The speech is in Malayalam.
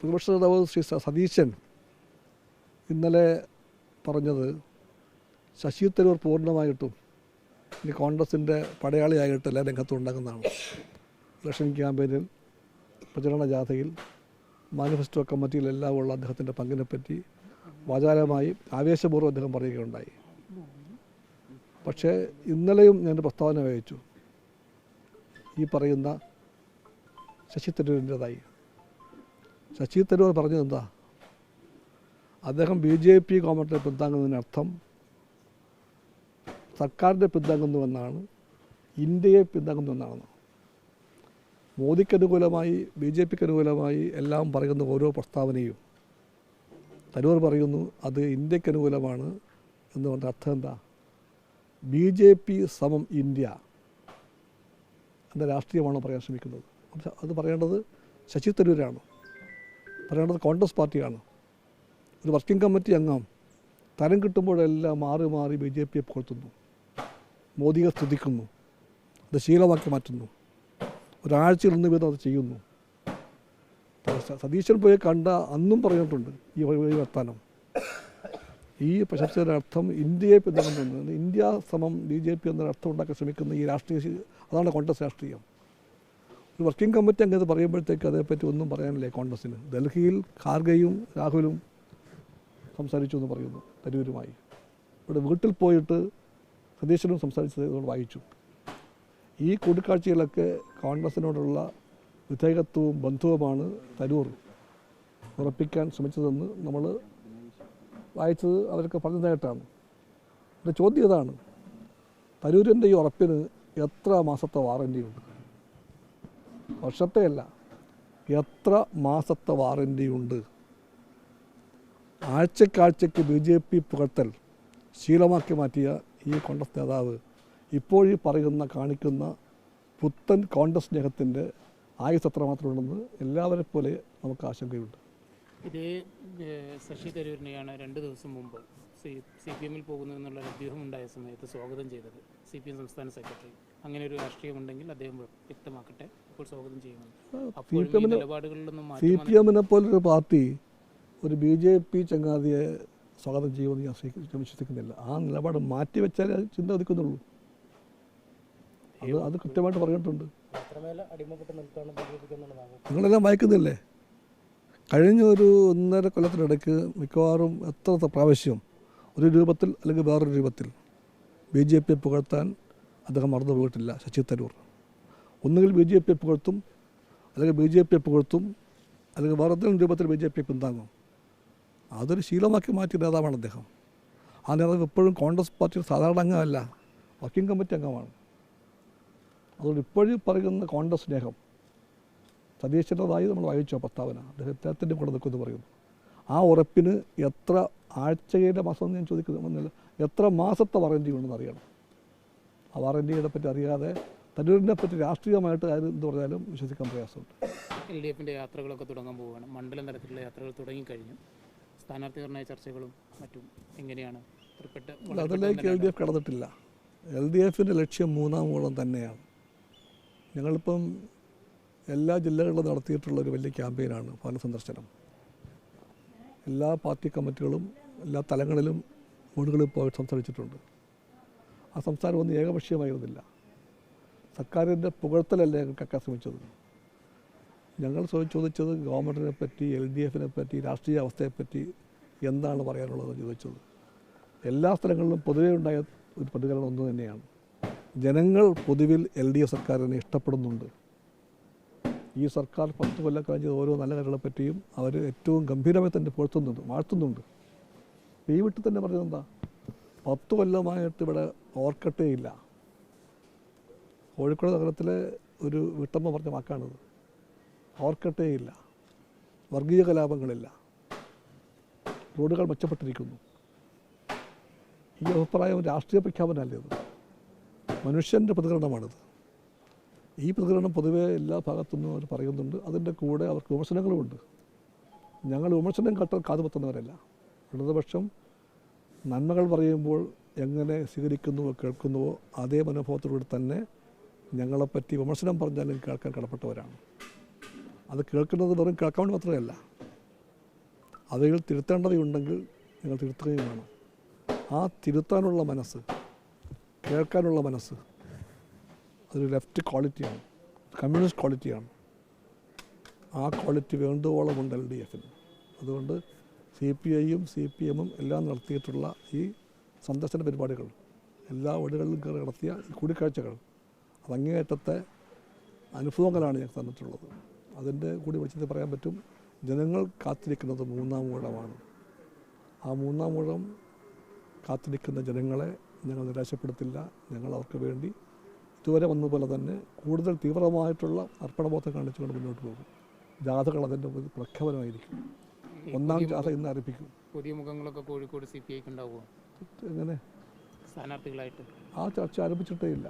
പ്രതിപക്ഷ നേതാവ് ശ്രീ സതീശൻ ഇന്നലെ പറഞ്ഞത് ശശി തരൂർ പൂർണമായിട്ടും ഇനി കോൺഗ്രസിന്റെ പടയാളിയായിട്ടല്ല രംഗത്തുണ്ടാക്കുന്നതാണ് ഇലക്ഷൻ ക്യാമ്പയിനിൽ പ്രചരണ ജാഥയിൽ മാനിഫെസ്റ്റോ കമ്മിറ്റിയിലെല്ലാം ഉള്ള അദ്ദേഹത്തിന്റെ പങ്കിനെപ്പറ്റി വാചാലമായി ആവേശപൂർവം അദ്ദേഹം പറയുകയുണ്ടായി. പക്ഷേ ഇന്നലെയും ഞാൻ പ്രസ്താവന അയച്ചു ഈ പറയുന്ന ശശി തരൂരിന്റെതായി. ശശി തരൂർ പറഞ്ഞത് എന്താ? അദ്ദേഹം ബി ജെ പി ഗവൺമെന്റിനെ പിന്താങ്ങുന്നതിനർത്ഥം സർക്കാരിനെ പിന്താങ്ങുന്നുവെന്നാണ് ഇന്ത്യയെ പിന്താങ്ങുന്നുവെന്നാണ് മോദിക്ക് അനുകൂലമായി ബി ജെ പിക്ക് അനുകൂലമായി എല്ലാം പറയുന്ന ഓരോ പ്രസ്താവനയും തരൂർ പറയുന്നു അത് ഇന്ത്യയ്ക്ക് അനുകൂലമാണ് എന്ന് പറഞ്ഞ അർത്ഥം എന്താ? ബി ജെ പി സമം ഇന്ത്യ എന്ന രാഷ്ട്രീയമാണോ പറയാൻ ശ്രമിക്കുന്നത്. അത് പറയേണ്ടത് ശശി തരൂരാണ്. പറയേണ്ടത് കോൺഗ്രസ് പാർട്ടിയാണ്. ഒരു വർക്കിംഗ് കമ്മിറ്റി അംഗം. തരം കിട്ടുമ്പോഴെല്ലാം മാറി മാറി ബി ജെ പിയെ പുകഴ്ത്തുന്നു. മോദിയെ സ്തുതിക്കുന്നു. അത് ശീലമാക്കി മാറ്റുന്നു. ഒരാഴ്ചയിൽ ഒന്ന് വീതം അത് ചെയ്യുന്നു. സതീശൻ പോയി കണ്ട അന്നും പറഞ്ഞിട്ടുണ്ട് ഈ വർത്താനം ഈ പ്രശംസയുടെ അർത്ഥം ഇന്ത്യയെ പിന്തുണ ഇന്ത്യ സമം ബി ജെ പി എന്നൊരർത്ഥം ഉണ്ടാക്കാൻ ശ്രമിക്കുന്ന ഈ രാഷ്ട്രീയ അതാണ് കോൺഗ്രസ് രാഷ്ട്രീയം. ഒരു വർക്കിംഗ് കമ്മിറ്റി അങ്ങനെ പറയുമ്പോഴത്തേക്ക് അതേപ്പറ്റി ഒന്നും പറയാനില്ലേ കോൺഗ്രസ്സിന്. ഡൽഹിയിൽ ഖാർഗെയും രാഹുലും സംസാരിച്ചു എന്ന് പറയുന്നു തരൂരുമായി. ഇവിടെ വീട്ടിൽ പോയിട്ട് സതീശനും സംസാരിച്ചത് ഇതുകൊണ്ട് വായിച്ചു. ഈ കൂടിക്കാഴ്ചയിലൊക്കെ കോൺഗ്രസിനോടുള്ള വിധേയത്വവും ബന്ധവുമാണ് തരൂർ ഉറപ്പിക്കാൻ ശ്രമിച്ചതെന്ന് നമ്മൾ വായിച്ചത് അവരൊക്കെ പറഞ്ഞതായിട്ടാണ് എന്റെ ചോദ്യം ഇതാണ് തരൂരിന്റെ ഈ ഉറപ്പിന് എത്ര മാസത്തെ വാറന്റിയുണ്ട് വർഷത്തെയല്ല എത്ര മാസത്തെ വാറന്റിയുണ്ട് ആഴ്ചക്കാഴ്ചയ്ക്ക് ബി ജെ പി പുകഴ്ത്തൽ ശീലമാക്കി മാറ്റിയ ഈ കോൺഗ്രസ് നേതാവ് ഇപ്പോഴീ പറയുന്ന കാണിക്കുന്ന പുത്തൻ കോൺഗ്രസ് സ്നേഹത്തിന്റെ ആയുസ് എത്ര മാത്രമുണ്ടെന്ന് എല്ലാവരെ പോലെ നമുക്ക് ആശങ്കയുണ്ട്. ഇതേ ശശി തരൂരിനെയാണ് രണ്ട് ദിവസം മുമ്പ് സി സി പി എമ്മിൽ പോകുന്നു എന്നുള്ള ഒരു അഭ്യൂഹം ഉണ്ടായ സമയത്ത് സ്വാഗതം ചെയ്തത് സി പി എം സംസ്ഥാന സെക്രട്ടറി. അങ്ങനെ ഒരു രാഷ്ട്രീയമുണ്ടെങ്കിൽ അദ്ദേഹം വ്യക്തമാക്കട്ടെ. ഇപ്പോൾ സ്വാഗതം ചെയ്യുമെന്ന് സി മാറ്റം പി എമ്മിനെ പോലൊരു പാർട്ടി ഒരു ബി ജെ പി ചങ്ങാതിയെ സ്വാഗതം ചെയ്യുമെന്ന് ഞാൻ വിശ്വസിക്കുന്നില്ല. ആ നിലപാട് മാറ്റിവെച്ചാലേ അത് ചിന്ത ഒതുക്കുന്നുള്ളൂ അത് അത് കൃത്യമായിട്ട് പറഞ്ഞിട്ടുണ്ട്. നിങ്ങളെല്ലാം വായിക്കുന്നില്ലേ? കഴിഞ്ഞ ഒരു ഒന്നര കൊല്ലത്തിനിടയ്ക്ക് മിക്കവാറും എത്ര പ്രാവശ്യം ഒരു രൂപത്തിൽ അല്ലെങ്കിൽ വേറൊരു രൂപത്തിൽ ബി ജെ പിയെ പുകഴ്ത്താൻ അദ്ദേഹം മറന്നു പോയിട്ടില്ല ശശി തരൂർ. ഒന്നുകിൽ ബി ജെ പിയെ പുകഴ്ത്തും അല്ലെങ്കിൽ ബി ജെ പിയെ പുകഴ്ത്തും അല്ലെങ്കിൽ വേറെ ഏതെങ്കിലും രൂപത്തിൽ ബി ജെ പിയെ പിന്താങ്ങും. അതൊരു ശീലമാക്കി മാറ്റിയ നേതാവാണ് അദ്ദേഹം. ആ നേതാവ് ഇപ്പോഴും കോൺഗ്രസ് പാർട്ടിയുടെ സാധാരണ അംഗമല്ല വർക്കിംഗ് കമ്മിറ്റി അംഗമാണ്. അതുകൊണ്ട് ഇപ്പോഴും പറയുന്ന കോൺഗ്രസ് സ്നേഹം സതീശന്റെതായി നമ്മൾ വായിച്ച പ്രസ്താവന. അദ്ദേഹം അദ്ദേഹത്തിന്റെ കൂടെ നിൽക്കുമെന്ന് പറയുന്നു. ആ ഉറപ്പിന് എത്ര ആഴ്ചയുടെ മാസം ഞാൻ ചോദിക്കുന്നില്ല എത്ര മാസത്തെ വറണ്ടി ഉണ്ടെന്ന് അറിയണം. ആ വാറന്റിയെ പറ്റി അറിയാതെ തരൂരിനെ പറ്റി രാഷ്ട്രീയമായിട്ട് കാര്യം എന്ത് പറഞ്ഞാലും വിശ്വസിക്കാൻ പ്രയാസമുണ്ട്. എൽ ഡി എഫിന്റെ യാത്രകളൊക്കെ തുടങ്ങാൻ പോവുകയാണ്. മണ്ഡലം തലത്തിലുള്ള യാത്രകൾ തുടങ്ങിക്കഴിഞ്ഞു. നിർണയ ചർച്ചകളും മറ്റും എങ്ങനെയാണ്? അതിലേക്ക് എൽ ഡി എഫ് കടന്നിട്ടില്ല. എൽ ഡി എഫിന്റെ ലക്ഷ്യം മൂന്നാം മൂളം തന്നെയാണ്. ഞങ്ങളിപ്പം എല്ലാ ജില്ലകളിലും നടത്തിയിട്ടുള്ള ഒരു വലിയ ക്യാമ്പയിനാണ് ഭവന സന്ദർശനം. എല്ലാ പാർട്ടി കമ്മിറ്റികളും എല്ലാ തലങ്ങളിലും വീടുകളിൽ പോയി സംസാരിച്ചിട്ടുണ്ട്. ആ സംസാരം ഒന്നും ഏകപക്ഷീയമായിരുന്നില്ല. സർക്കാരിന്റെ പുകഴ്ത്തലല്ല ഞങ്ങൾ കക്കാൻ ശ്രമിച്ചത്. ഞങ്ങൾ ചോദിച്ചത് ഗവൺമെന്റിനെ പറ്റി എൽ ഡി എഫിനെ പറ്റി രാഷ്ട്രീയ അവസ്ഥയെപ്പറ്റി എന്താണ് പറയാനുള്ളത് ചോദിച്ചത്. എല്ലാ സ്ഥലങ്ങളിലും പൊതുവേ ഉണ്ടായ ഒരു പ്രതികരണം ഒന്ന് തന്നെയാണ്. ജനങ്ങൾ പൊതുവിൽ എൽ ഡി എഫ് സർക്കാരിനെ ഇഷ്ടപ്പെടുന്നുണ്ട്. ഈ സർക്കാർ പത്ത് കൊല്ലം ചെയ്ത ഓരോ നല്ല കാര്യങ്ങളെ പറ്റിയും അവർ ഏറ്റവും ഗംഭീരമായി തന്നെ പുഴത്തുന്നുണ്ട് വാഴ്ത്തുന്നുണ്ട്. ഈ വീട്ടിൽ തന്നെ പറഞ്ഞത് എന്താ പത്ത് കൊല്ലമായിട്ട് ഇവിടെ ഓർക്കട്ടേ ഇല്ല കോഴിക്കോട് നഗരത്തിലെ ഒരു വീട്ടമ്മ പറഞ്ഞ വാക്കാണിത്. ഓർക്കട്ടേ ഇല്ല വർഗീയ കലാപങ്ങളില്ല. റോഡുകൾ മെച്ചപ്പെട്ടിരിക്കുന്നു. ഈ അഭിപ്രായം രാഷ്ട്രീയ പ്രഖ്യാപനമല്ല ഇത്? മനുഷ്യന്റെ പ്രതികരണമാണിത്. ഈ പ്രതികരണം പൊതുവേ എല്ലാ ഭാഗത്തുനിന്നും അവർ പറയുന്നുണ്ട്. അതിന്റെ കൂടെ അവർക്ക് വിമർശനങ്ങളുമുണ്ട്. ഞങ്ങൾ വിമർശനം കേട്ടാൽ കാതുപത്തുന്നവരല്ല. ഇടതുപക്ഷം നന്മകൾ പറയുമ്പോൾ എങ്ങനെ സ്വീകരിക്കുന്നുവോ കേൾക്കുന്നുവോ അതേ മനോഭാവത്തോടുകൂടി തന്നെ ഞങ്ങളെപ്പറ്റി വിമർശനം പറഞ്ഞാലും കേൾക്കാൻ കടപ്പെട്ടവരാണ്. അത് കേൾക്കുന്നത് വെറും കേൾക്കാൻ മാത്രമല്ല അതിൽ തിരുത്തേണ്ടതുണ്ടെങ്കിൽ നിങ്ങൾ തിരുത്തുകയും വേണം. ആ തിരുത്താനുള്ള മനസ്സ് കേൾക്കാനുള്ള മനസ്സ് അതൊരു ലെഫ്റ്റ് ക്വാളിറ്റിയാണ് കമ്മ്യൂണിസ്റ്റ് ക്വാളിറ്റിയാണ്. ആ ക്വാളിറ്റി വേണ്ടുവോളം ഉണ്ട് എൽ ഡി എഫിന്. അതുകൊണ്ട് സി പി ഐയും സി പി എമ്മും എല്ലാം നടത്തിയിട്ടുള്ള ഈ സന്ദർശന പരിപാടികൾ. എല്ലാ വീടുകളിലും കയറി നടത്തിയ കൂടിക്കാഴ്ചകൾ. അത് അങ്ങേയറ്റത്തെ അനുഭവങ്ങളാണ് ഞങ്ങൾക്ക് തന്നിട്ടുള്ളത്. അതിന്റെ കൂടി വിളിച്ചത് പറയാൻ പറ്റും ജനങ്ങൾ കാത്തിരിക്കുന്നത് മൂന്നാം ഊഴമാണ്. ആ മൂന്നാം ഊഴം കാത്തിരിക്കുന്ന ജനങ്ങളെ ഞങ്ങൾ നിരാശപ്പെടുത്തില്ല. ഞങ്ങൾ അവർക്ക് വേണ്ടി ഇതുവരെ വന്നതുപോലെ തന്നെ കൂടുതൽ തീവ്രമായിട്ടുള്ള അർപ്പണബോധം കാണിച്ചുകൊണ്ട് മുന്നോട്ട് പോകും. ജാഥകൾ അതിന്റെ പ്രഖ്യാപനമായിരിക്കും. ഒന്നാം ജാഥ ഇന്ന് ആരംഭിക്കും പുതിയ മുഖങ്ങളൊക്കെ കോഴിക്കോട് സി പി ഐക്ക് ഉണ്ടാവുമോ? എങ്ങനെ? സ്ഥാനാർത്ഥികളായിട്ട്. ആ ചർച്ച ആരംഭിച്ചിട്ടേ ഇല്ല.